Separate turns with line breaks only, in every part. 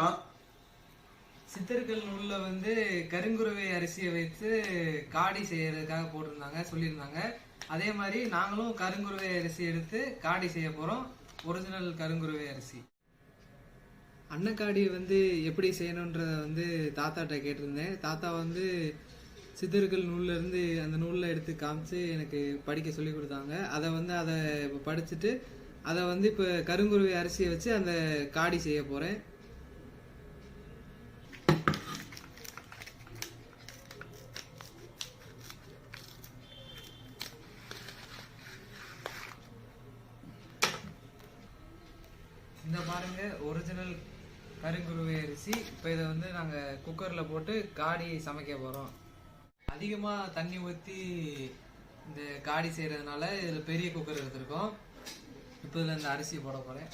வணக்கம். சித்தர்கள் நூலில் வந்து கருங்குருவை அரிசியை வைத்து காடி செய்யறதுக்காக போட்டிருந்தாங்க சொல்லியிருந்தாங்க. அதே மாதிரி நாங்களும் கருங்குருவை அரிசி எடுத்து காடி செய்ய போகிறோம் ஒரிஜினல் கருங்குருவை அரிசி. அன்னக்காடி வந்து எப்படி செய்யணுன்றத வந்து தாத்தாட்ட கேட்டிருந்தேன். தாத்தா வந்து சித்தர்கள் நூல்லேருந்து அந்த நூலில் எடுத்து காமிச்சு எனக்கு படிக்க சொல்லி கொடுத்தாங்க. அதை வந்து அதை படிச்சுட்டு அதை வந்து இப்போ கருங்குருவை அரிசியை வச்சு அந்த காடி செய்ய போகிறேன் பாருங்க ஒரிஜினல் கருங்குருவி அரிசி. இப்போ இதை வந்து நாங்கள் குக்கரில் போட்டு காடி சமைக்க போகிறோம் அதிகமாக தண்ணி ஊற்றி இந்த காடி செய்கிறதுனால இதில் பெரிய குக்கர் எடுத்துருக்கோம். இப்போ இதில் இந்த அரிசி போட போகிறேன்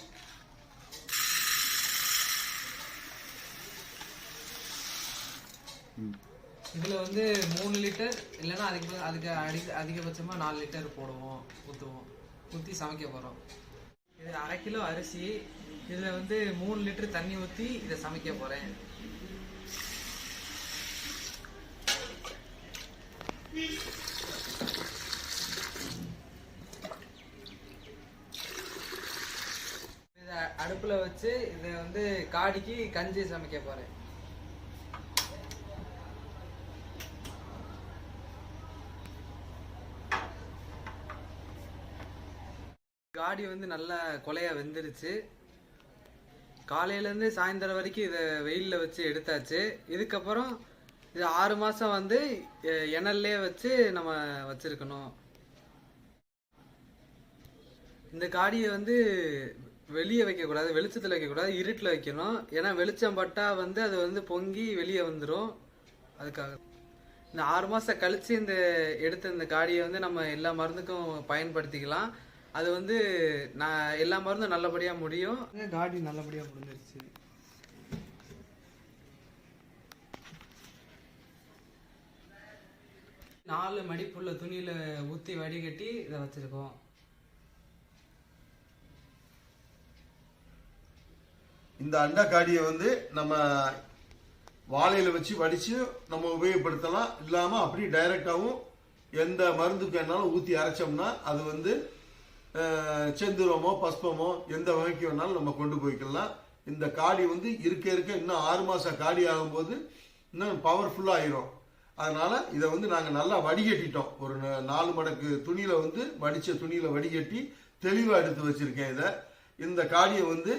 இதில் வந்து மூணு லிட்டர் இல்லைன்னா அதுக்கு அதுக்கு அடி அதிகபட்சமாக நாலு லிட்டர் போடுவோம் ஊற்றுவோம் ஊற்றி சமைக்க போகிறோம் இது அரை கிலோ அரிசி இதில் வந்து மூணு லிட்டர் தண்ணி ஊற்றி இதை சமைக்க போகிறேன் இதை அடுப்பில் வச்சு இதை வந்து காடிக்கு கஞ்சி சமைக்க போகிறேன் காடி வந்து நல்லா கொலையா வெந்துருச்சு. காலையிலேருந்து சாயந்தரம் வரைக்கும் இதை வெயிலில் வச்சு எடுத்தாச்சு. இதுக்கப்புறம் இது ஆறு மாதம் வந்து எண்ணல்லே வச்சு நம்ம வச்சிருக்கணும். இந்த காடியை வந்து வெளியே வைக்கக்கூடாது வெளிச்சத்தில் வைக்கக்கூடாது இருட்டில் வைக்கணும். ஏன்னா வெளிச்சம் பட்டா வந்து அது வந்து பொங்கி வெளியே வந்துடும் அதுக்காக. இந்த ஆறு மாதம் கழிச்சு இந்த எடுத்த இந்த காடியை வந்து நம்ம எல்லா மருந்துக்கும் பயன்படுத்திக்கலாம். அது வந்து நான் எல்லா மருந்தும் நல்லபடியாக முடியும். காடி நல்லபடியாக முடிஞ்சிருச்சு. நாலு மடிப்புள்ள துணியில ஊற்றி வடிகட்டி இதை வச்சிருக்கோம்.
இந்த அண்டக்காடியை வந்து நம்ம வாழையில வச்சு வடிச்சு நம்ம உபயோகப்படுத்தலாம். இல்லாம அப்படி டைரக்டாவும் எந்த மருந்துக்கு வேணாலும் ஊத்தி அரைச்சோம்னா அது வந்து செந்துரமோ பஸ்பமோ எந்த வகைக்கு வேணாலும் நம்ம கொண்டு போய்க்கலாம். இந்த காடி வந்து இருக்க இருக்க இன்னும் ஆறு மாதம் காடி ஆகும்போது இன்னும் பவர்ஃபுல்லாக ஆயிரும். அதனால இதை வந்து நாங்கள் நல்லா வடிகட்டிட்டோம். ஒரு நாலு மடக்கு துணியில் வந்து வடித்த துணியில் வடிகட்டி தெளிவாக எடுத்து வச்சுருக்கேன் இதை. இந்த காடியை வந்து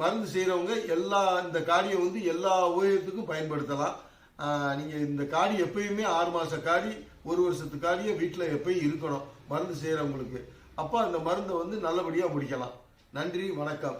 மருந்து செய்கிறவங்க எல்லா இந்த காடியை வந்து எல்லா உபயோகத்துக்கும் பயன்படுத்தலாம். நீங்கள் இந்த காடி எப்பயுமே ஆறு மாத காடி ஒரு வருஷத்து காடியை வீட்டில் எப்பயும் இருக்கணும். மருந்து செய்கிறவங்களுக்கு அப்போ அந்த மருந்தை வந்து நல்லபடியாக முடிக்கலாம். நன்றி வணக்கம்.